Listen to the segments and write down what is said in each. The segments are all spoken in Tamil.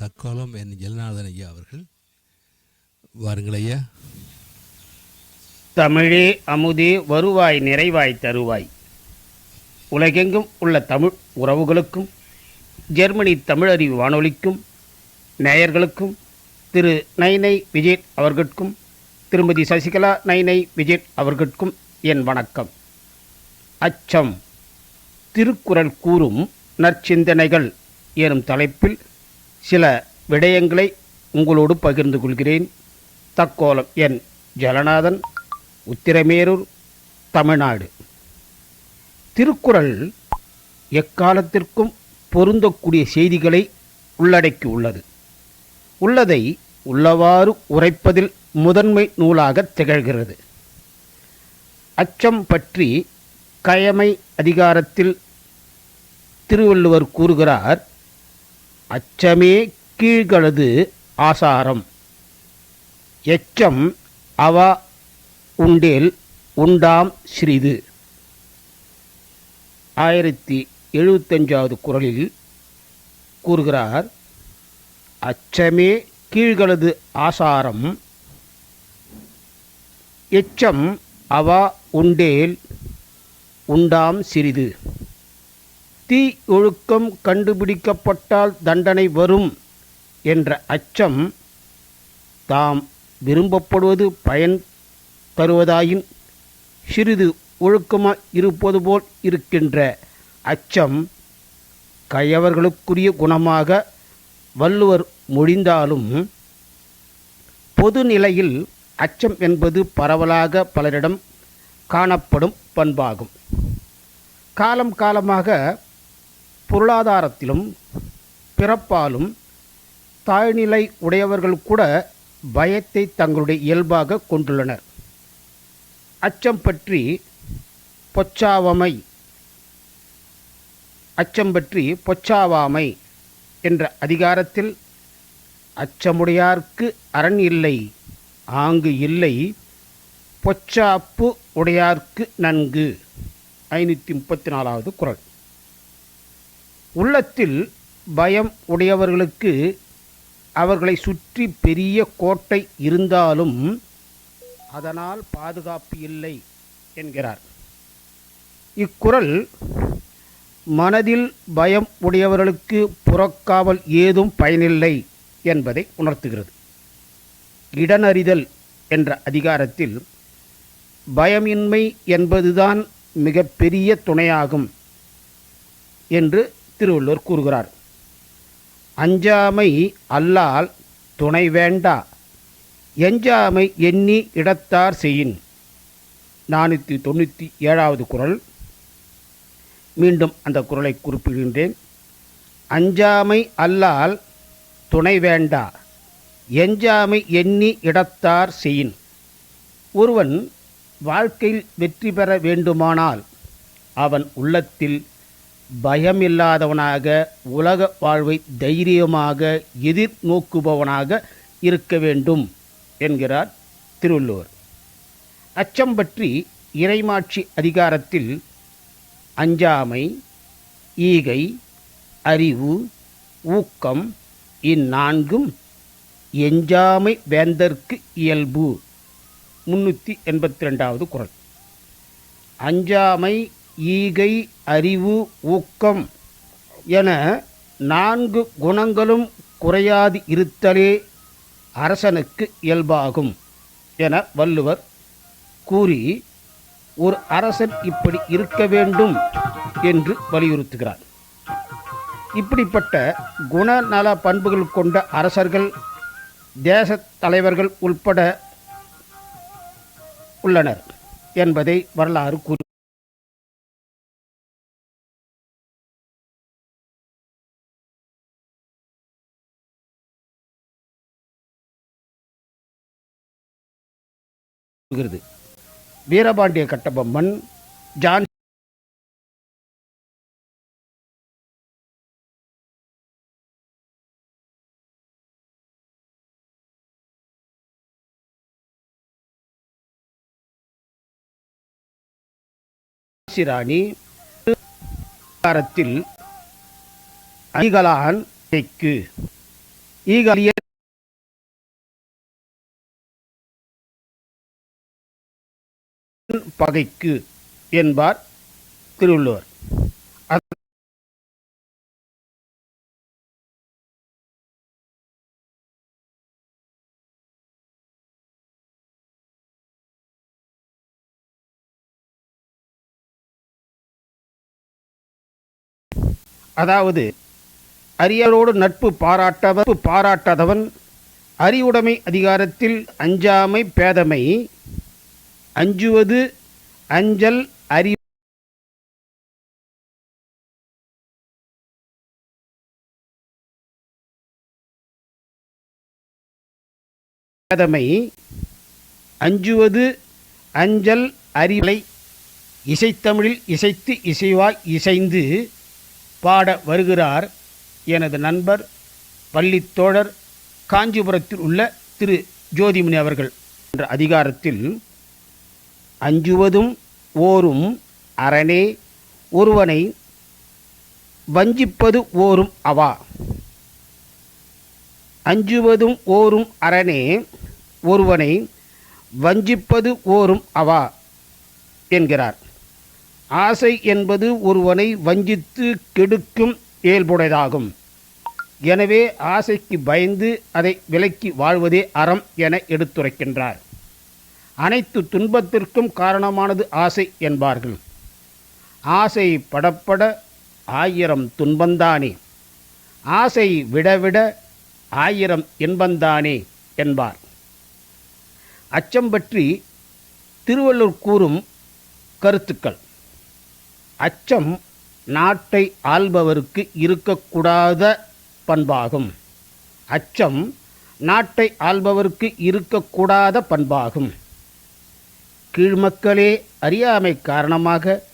தக்கோலம் என் ஜெகநாதன் ஐயா அவர்கள். வாருங்கள் ஐயா. தமிழே அமுதே வருவாய் நிறைவாய் தருவாய். உலகெங்கும் உள்ள தமிழ் உறவுகளுக்கும் ஜெர்மனி தமிழறிவு வானொலிக்கும் நேயர்களுக்கும் திரு நைனை விஜய் அவர்களுக்கும் திருமதி சசிகலா நைனை விஜய் அவர்களுக்கும் என் வணக்கம். அச்சம். திருக்குறள் கூறும் நற்சிந்தனைகள் எனும் தலைப்பில் சில விடயங்களை உங்களோடு பகிர்ந்து கொள்கிறேன். தக்கோலம் என் ஜலநாதன் உத்திரமேரூர் தமிழ்நாடு. திருக்குறள் எக்காலத்திற்கும் பொருந்தக்கூடிய செய்திகளை உள்ளடக்கி உள்ளது உள்ளதை உள்ளவாறு உரைப்பதில் முதன்மை நூலாக திகழ்கிறது. அச்சம் பற்றி கயமை அதிகாரத்தில் திருவள்ளுவர் கூறுகிறார் அச்சமே கீழ்களது ஆசாரம். எச்சம் அவ உண்டேல் உண்டாம் சிறிது. ஆயிரத்தி எழுபத்தஞ்சாவது குரலில் கூறுகிறார் அச்சமே கீழ்களது ஆசாரம் எச்சம் அவா உண்டேல் உண்டாம் சிறிது. தீ ஒழுக்கம் கண்டுபிடிக்கப்பட்டால் தண்டனை வரும் என்ற அச்சம் தாம் விரும்பப்படுவது பயன் தருவதாயின் சிறிது ஒழுக்கமாக இருப்பது போல் இருக்கின்ற அச்சம் கயவர்களுக்குரிய குணமாக வள்ளுவர் மொழிந்தாலும் பொது நிலையில் அச்சம் என்பது பரவலாக பலரிடம் காணப்படும் பண்பாகும். காலம் காலமாக பொருளாதாரத்திலும் பிறப்பாலும் தாழ்நிலை உடையவர்கள் கூட பயத்தை தங்களுடைய இயல்பாக கொண்டுள்ளனர். அச்சம் பற்றி பொச்சாவமை அச்சம் பற்றி பொச்சாவாமை என்ற அதிகாரத்தில் அச்சமுடையார்க்கு அரண் இல்லை ஆங்கு இல்லை பொச்சாப்பு உடையார்க்கு நன்கு. ஐநூற்றி முப்பத்தி நாலாவது குரல். உள்ளத்தில் பயம் உடையவர்களுக்கு அவர்களை சுற்றி பெரிய கோட்டை இருந்தாலும் அதனால் பாதுகாப்பு இல்லை என்கிறார். இக்குறள் மனதில் பயம் உடையவர்களுக்கு புறக்காவல் ஏதும் பயனில்லை என்பதை உணர்த்துகிறது. இடனறிதல் என்ற அதிகாரத்தில் பயமின்மை என்பதுதான் மிகப்பெரிய துணையாகும் என்று திருவள்ளுவர் கூறுகிறார். அஞ்சாமை அல்லால் துணை வேண்டா எஞ்சாமை எண்ணி இடத்தார் செய்யின். நானூற்றி தொண்ணூற்றி ஏழாவது குரல். மீண்டும் அந்த குரலை குறிப்பிடுகின்றேன். அஞ்சாமை அல்லால் துணை வேண்டா எஞ்சாமை எண்ணி இடத்தார் செய்யின். ஒருவன் வாழ்க்கையில் வெற்றி பெற வேண்டுமானால் அவன் உள்ளத்தில் பயமில்லாதவனாக உலக வாழ்வை தைரியமாக எதிர்நோக்குபவனாக இருக்க வேண்டும் என்கிறார் திருவள்ளுவர். அச்சம் பற்றி இறைமாட்சி அதிகாரத்தில் அஞ்சாமை ஈகை அறிவு ஊக்கம் இந்நான்கும் எஞ்சாமை வேந்தற்கு இயல்பு. முன்னூற்றி எண்பத்தி ரெண்டாவது குரல். அஞ்சாமை ஈகை அறிவு ஊக்கம் என நான்கு குணங்களும் குறையாது இருத்தலே அரசனுக்கு இயல்பாகும் என வள்ளுவர் கூறி ஒரு அரசன் இப்படி இருக்க வேண்டும் என்று வலியுறுத்துகிறார். இப்படிப்பட்ட குணநல பண்புகள் கொண்ட அரசர்கள் தேச தலைவர்கள் உள்பட உள்ளனர் என்பதை வரலாறு கூறி கூறுகிறது வீரபாண்டிய கட்டபொம்மன் ஜான் ராணி அதிகாரத்தில் அணிகளான் தேக்கு பகைக்கு என்பார் திருவள்ளுவர். அதாவது அரியரோடு நட்பு பாராட்டவர் பாராட்டாதவன் அறிவுடைமை அதிகாரத்தில் அஞ்சாமை பேதமை அஞ்சுவது அஞ்சல் அறி கதமை அஞ்சுவது அஞ்சல் அறிவை இசைத்தமிழில் இசைத்து இசைவாய் இசைந்து பாட வருகிறார் எனது நண்பர் பள்ளித்தோழர் காஞ்சிபுரத்தில் உள்ள திரு ஜோதிமணி அவர்கள். என்ற அதிகாரத்தில் அஞ்சுவதும் ஓரும் அரணே ஒருவனை வஞ்சிப்பது ஓரும் அவா. அஞ்சுவதும் ஓரும் அரணே ஒருவனை வஞ்சிப்பது ஓரும் அவா என்கிறார். ஆசை என்பது ஒருவனை வஞ்சித்து கெடுக்கும் இயல்புடையதாகும். எனவே ஆசைக்கு பயந்து அதை விலக்கி வாழ்வதே அறம் என எடுத்துரைக்கின்றார். அனைத்து துன்பத்திற்கும் காரணமானது ஆசை என்பார்கள். ஆசை படப்பட ஆயிரம் துன்பந்தானே. ஆசை விடவிட ஆயிரம் இன்பந்தானே என்பார். அச்சம் பற்றி திருவள்ளுவர் கூறும் கருத்துக்கள். அச்சம் நாட்டை ஆள்பவருக்கு இருக்கக்கூடாத பண்பாகும். அச்சம் நாட்டை ஆள்பவருக்கு இருக்கக்கூடாத பண்பாகும். கீழ்மக்களே அறியாமை காரணமாக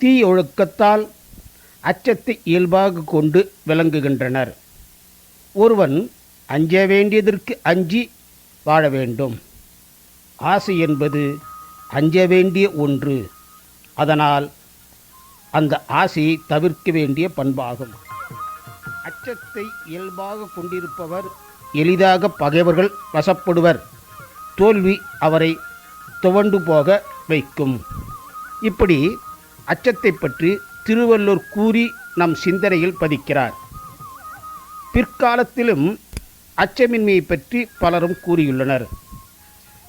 தீயொழுக்கத்தால் அச்சத்தை இயல்பாக கொண்டு விளங்குகின்றனர். ஒருவன் அஞ்ச வேண்டியதற்கு அஞ்சி வாழ வேண்டும். ஆசை என்பது அஞ்ச வேண்டிய ஒன்று. அதனால் அந்த ஆசையை தவிர்க்க வேண்டிய பண்பாகும். அச்சத்தை இயல்பாக கொண்டிருப்பவர் எளிதாக பகைவர்கள் வசப்படுவர். தோல்வி அவரை துவண்டு போக வைக்கும். இப்படி அச்சத்தை பற்றி திருவள்ளுவர் கூறி நம் சிந்தனையில் பதிக்கிறார். பிற்காலத்திலும் அச்சமின்மையை பற்றி பலரும் கூறியுள்ளனர்.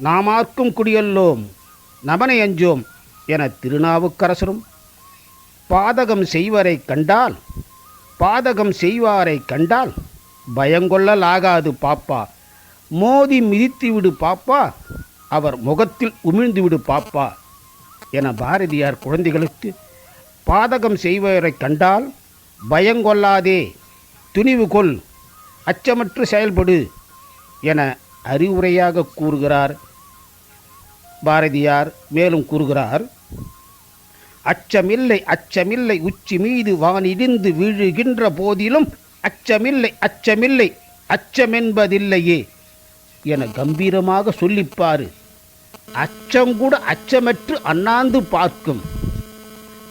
நாமார்க்கும் குடியல்லோம் நமனை அஞ்சோம் என திருநாவுக்கரசரும் பாதகம் செய்வரை கண்டால் பாதகம் செய்வாரை கண்டால் பயங்கொள்ளலாகாது பாப்பா. மோதி மிதித்து விடு பாப்பா. அவர் முகத்தில் உமிழ்ந்துவிடு பாப்பா என பாரதியார் குழந்தைகளுக்கு பாதகம் செய்வரை கண்டால் பயங்கொள்ளாதே துணிவு கொள் அச்சமற்று செயல்படு என அறிவுரையாக கூறுகிறார். பாரதியார் மேலும் கூறுகிறார் அச்சமில்லை அச்சமில்லை உச்சி மீது வானிடிந்து வீழுகின்ற போதிலும் அச்சமில்லை அச்சமில்லை அச்சமென்பதில்லையே என கம்பீரமாக சொல்லிப்பாரு. அச்சங்கூட அச்சமற்று அண்ணாந்து பார்க்கும்.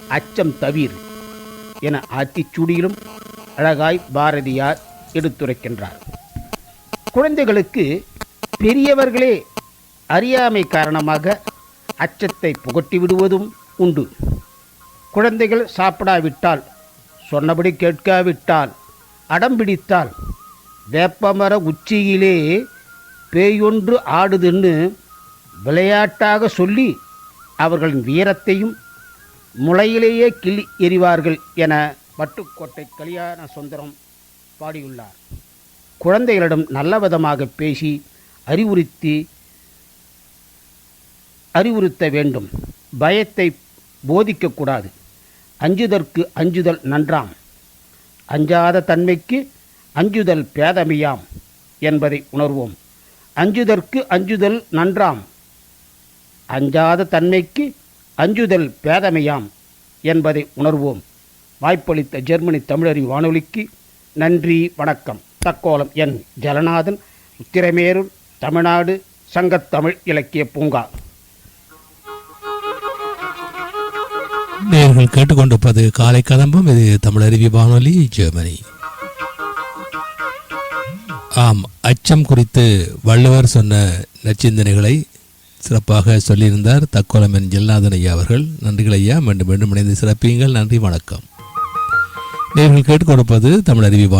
அச்சம் தவிர் என ஆத்திச்சூடியிலும் அழகாய் பாரதியார் எடுத்துரைக்கின்றார். குழந்தைகளுக்கு பெரியவர்களே அறியாமை காரணமாக அச்சத்தை புகட்டி விடுவதும் உண்டு. குழந்தைகள் சாப்பிடாவிட்டால் சொன்னபடி கேட்காவிட்டால் அடம் பிடித்தால் வேப்பமர உச்சியிலே பேயொன்று ஆடுதுன்னு விளையாட்டாக சொல்லி அவர்களின் வீரத்தையும் முளையிலேயே கிள்ளி எறிவார்கள் என பட்டுக்கோட்டை கல்யாண சுந்தரம் பாடியுள்ளார். குழந்தைகளிடம் நல்ல விதமாக பேசி அறிவுறுத்தி அறிவுறுத்த வேண்டும். பயத்தை போதிக்கக்கூடாது அஞ்சுதற்கு அஞ்சுதல் நன்றாம். அஞ்சாத தன்மைக்கு அஞ்சுதல் பேதமையாம் என்பதை உணர்வோம். அஞ்சுதற்கு அஞ்சுதல் நன்றாம். அஞ்சாத தன்மைக்கு அஞ்சுதல் பேதமையாம் என்பதை உணர்வோம். வாய்ப்பளித்த ஜெர்மனி தமிழறி வானொலிக்கு நன்றி வணக்கம். தக்கோலம் என் ஜலநாதன் உத்திரமேரூர் தமிழ்நாடு சங்கத்தமிழ் இலக்கிய பூங்கா. நேர்கள் கேட்டுக்கொண்டிருப்பது காலை கதம்பம் இது தமிழருவி வானொலி ஜெர்மனி. ஆம் அச்சம் குறித்து வள்ளுவர் சொன்ன நச்சிந்தனைகளை சிறப்பாக சொல்லியிருந்தார் தக்கோலம் என் ஜெல்நாதன் ஐயா அவர்கள். நன்றிகள் ஐயா மீண்டும் மீண்டும் இணைந்து சிறப்பியுங்கள். நன்றி வணக்கம். நேர்கள் கேட்டுக்கொடுப்பது தமிழ் அறிவி வானொலி